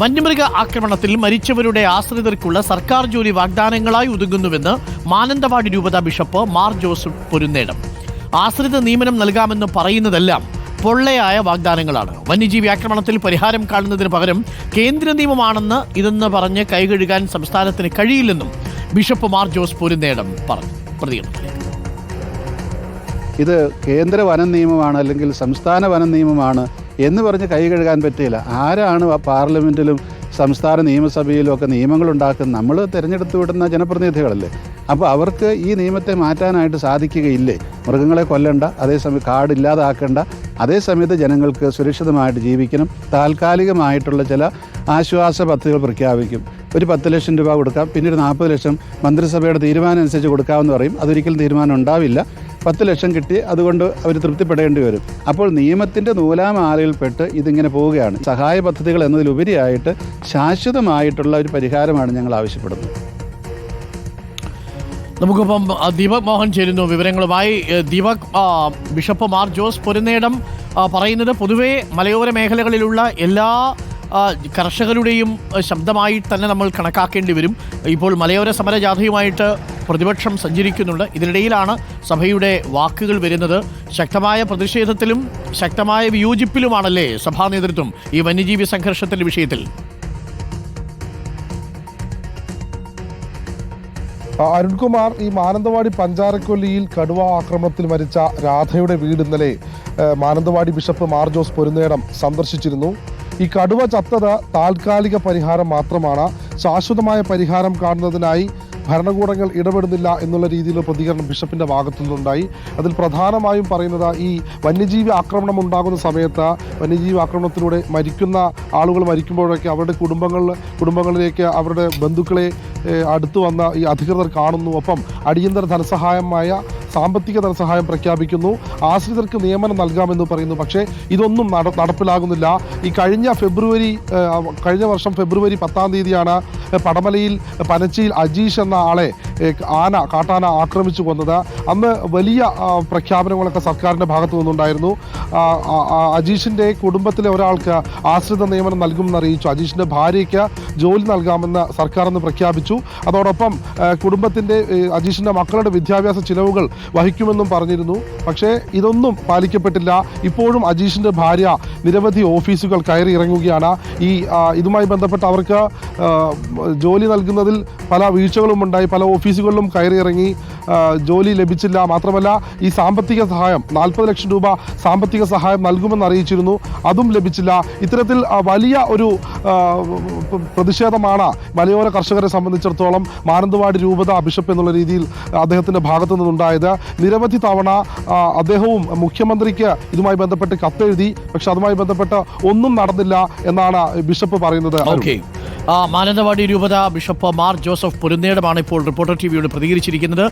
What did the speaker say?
വന്യമൃഗ ആക്രമണത്തിൽ മരിച്ചവരുടെ ആശ്രിതർക്കുള്ള സർക്കാർ ജോലി വാഗ്ദാനങ്ങളായി ഒതുങ്ങുന്നുവെന്ന് മാനന്തവാടി രൂപത ബിഷപ്പ് മാർ ജോസഫ് പൊരുന്നേടം. ആശ്രിത നിയമനം നൽകാമെന്ന് പറയുന്നതെല്ലാം പൊള്ളയായ വാഗ്ദാനങ്ങളാണ്. വന്യജീവി ആക്രമണത്തിൽ പരിഹാരം കാണുന്നതിന് പകരം കേന്ദ്ര നിയമമാണെന്ന് ഇതെന്ന് പറഞ്ഞ് കൈകഴുകാൻ സംസ്ഥാനത്തിന് കഴിയില്ലെന്നും ബിഷപ്പ് മാർ ജോസ് പൊരുന്നേടം പറഞ്ഞു. ഇത് കേന്ദ്ര വനം നിയമമാണ് അല്ലെങ്കിൽ സംസ്ഥാന വനം നിയമമാണ് എന്ന് പറഞ്ഞ് കൈ കഴുകാൻ പറ്റില്ല ആരാണ് ആ പാർലമെന്റിലും സംസ്ഥാന നിയമസഭയിലും ഒക്കെ നിയമങ്ങളുണ്ടാക്കുന്ന നമ്മൾ തിരഞ്ഞെടുത്ത് വിടുന്ന ജനപ്രതിനിധികളല്ലേ. അപ്പോൾ അവർക്ക് ഈ നിയമത്തെ മാറ്റാനായിട്ട് സാധിക്കുകയില്ലേ? മൃഗങ്ങളെ കൊല്ലണ്ട അതേസമയം കാടില്ലാതാക്കേണ്ട അതേസമയത്ത് ജനങ്ങൾക്ക് സുരക്ഷിതമായിട്ട് ജീവിക്കണം താൽക്കാലികമായിട്ടുള്ള ചില ആശ്വാസ പദ്ധതികൾ പ്രഖ്യാപിക്കും. ഒരു പത്ത് ലക്ഷം രൂപ കൊടുക്കാം പിന്നെ ഒരു നാൽപ്പത് ലക്ഷം മന്ത്രിസഭയുടെ തീരുമാനം അനുസരിച്ച് കൊടുക്കാമെന്ന് പറയും. അതൊരിക്കലും തീരുമാനം ഉണ്ടാവില്ല. പത്ത് ലക്ഷം കിട്ടി അതുകൊണ്ട് അവർ തൃപ്തിപ്പെടേണ്ടി വരും. അപ്പോൾ നിയമത്തിന്റെ നൂലാമാലയിൽപ്പെട്ട് ഇതിങ്ങനെ പോവുകയാണ്. സഹായ പദ്ധതികൾ എന്നതിലുപരിയായിട്ട് ശാശ്വതമായിട്ടുള്ള ഒരു പരിഹാരമാണ് ഞങ്ങൾ ആവശ്യപ്പെടുന്നത്. നമുക്കിപ്പം ദീപക് മോഹൻ ചേരുന്നു വിവരങ്ങളുമായി. ദീപക് ബിഷപ്പ് മാർ ജോസ് പൊരുന്നേടം പറയുന്നത് പൊതുവെ മലയോര മേഖലകളിലുള്ള എല്ലാ കർഷകരുടെയും ശബ്ദമായി തന്നെ നമ്മൾ കണക്കാക്കേണ്ടി വരും. ഇപ്പോൾ മലയോര സമരജാഥയുമായിട്ട് പ്രതിപക്ഷം സഞ്ചരിക്കുന്നുണ്ട്. ഇതിനിടയിലാണ് സഭയുടെ വാക്കുകൾ വരുന്നത്. ശക്തമായ പ്രതിഷേധത്തിലും ശക്തമായ വിയോജിപ്പിലുമാണല്ലേ സഭാ നേതൃത്വം ഈ വന്യജീവി സംഘർഷത്തിന്റെ വിഷയത്തിൽ? അരുൺകുമാർ ഈ മാനന്തവാടി പഞ്ചാരക്കൊല്ലിയിൽ കടുവ ആക്രമണത്തിൽ മരിച്ച രാധയുടെ വീട് ഇന്നലെ മാനന്തവാടി ബിഷപ്പ് മാർ ജോസ് പൊരുന്നേടം സന്ദർശിച്ചിരുന്നു. ഈ കടുവ ചത്തത് താൽക്കാലിക പരിഹാരം മാത്രമാണ്. ശാശ്വതമായ പരിഹാരം കാണുന്നതിനായി ഭരണകൂടങ്ങൾ ഇടപെടുന്നില്ല എന്നുള്ള രീതിയിലുള്ള പ്രതികരണം ബിഷപ്പിന്റെ ഭാഗത്തു നിന്നുണ്ടായി അതിൽ പ്രധാനമായും പറയുന്നത് ഈ വന്യജീവി ആക്രമണം ഉണ്ടാകുന്ന സമയത്ത് വന്യജീവി ആക്രമണത്തിലൂടെ മരിക്കുന്ന ആളുകൾ മരിക്കുമ്പോഴൊക്കെ അവരുടെ കുടുംബങ്ങൾ കുടുംബങ്ങളിലേക്ക് അവരുടെ ബന്ധുക്കളെ അടുത്തു വന്ന ഈ അധികൃതർ കാണുന്നു. ഒപ്പം അടിയന്തര ധനസഹായമായ സാമ്പത്തിക ധനസഹായം പ്രഖ്യാപിക്കുന്നു. ആശ്രിതർക്ക് നിയമനം നൽകാമെന്ന് പറയുന്നു. പക്ഷേ ഇതൊന്നും നട നടപ്പിലാകുന്നില്ല. ഈ കഴിഞ്ഞ ഫെബ്രുവരി കഴിഞ്ഞ വർഷം ഫെബ്രുവരി പത്താം തീയതിയാണ് പടമലയിൽ പനച്ചിയിൽ അജീഷ് എന്ന ആളെ ആന കാട്ടാന ആക്രമിച്ചു കൊന്നത്. അന്ന് വലിയ പ്രഖ്യാപനങ്ങളൊക്കെ സർക്കാരിന്റെ ഭാഗത്തു നിന്നുണ്ടായിരുന്നു. അജീഷിന്റെ കുടുംബത്തിലെ ഒരാൾക്ക് ആശ്രിത നിയമനം നൽകുമെന്ന് അറിയിച്ചു. അജീഷിന്റെ ഭാര്യയ്ക്ക് ജോലി നൽകാമെന്ന് സർക്കാർ അന്ന് പ്രഖ്യാപിച്ചു. അതോടൊപ്പം കുടുംബത്തിന്റെ അജീഷിന്റെ മക്കളുടെ വിദ്യാഭ്യാസ ചിലവുകൾ വഹിക്കുമെന്നും പറഞ്ഞിരുന്നു. പക്ഷേ ഇതൊന്നും പാലിക്കപ്പെട്ടില്ല. ഇപ്പോഴും അജീഷിന്റെ ഭാര്യ നിരവധി ഓഫീസുകൾ കയറി ഇറങ്ങുകയാണ്. ഈ ഇതുമായി ബന്ധപ്പെട്ട് അവർക്ക് ജോലി നൽകുന്നതിൽ പല വീഴ്ചകളും ഉണ്ടായി പല ഓഫീസുകളിലും കയറി ഇറങ്ങി ജോലി ലഭിച്ചില്ല. മാത്രമല്ല ഈ സാമ്പത്തിക സഹായം നാൽപ്പത് ലക്ഷം രൂപ സാമ്പത്തിക സഹായം നൽകുമെന്ന് അറിയിച്ചിരുന്നു. അതും ലഭിച്ചില്ല. ഇത്തരത്തിൽ വലിയ ഒരു പ്രതിഷേധമാണ് മലയോര കർഷകരെ സംബന്ധിച്ചിടത്തോളം മാനന്തവാടി രൂപത ബിഷപ്പ് എന്നുള്ള രീതിയിൽ അദ്ദേഹത്തിന്റെ ഭാഗത്തു നിന്നുണ്ടായത്. നിരവധി തവണ അദ്ദേഹവും മുഖ്യമന്ത്രിക്ക് ഇതുമായി ബന്ധപ്പെട്ട് കത്തെഴുതി പക്ഷെ അതുമായി ബന്ധപ്പെട്ട് ഒന്നും നടന്നില്ല എന്നാണ് ബിഷപ്പ് പറയുന്നത്. ഓക്കെ. മാനന്തവാടി രൂപത ബിഷപ്പ് മാർ ജോസഫ് പുരുന്നേടമാണ് ഇപ്പോൾ റിപ്പോർട്ടർ ടി വിയോട് പ്രതികരിച്ചിരിക്കുന്നത്.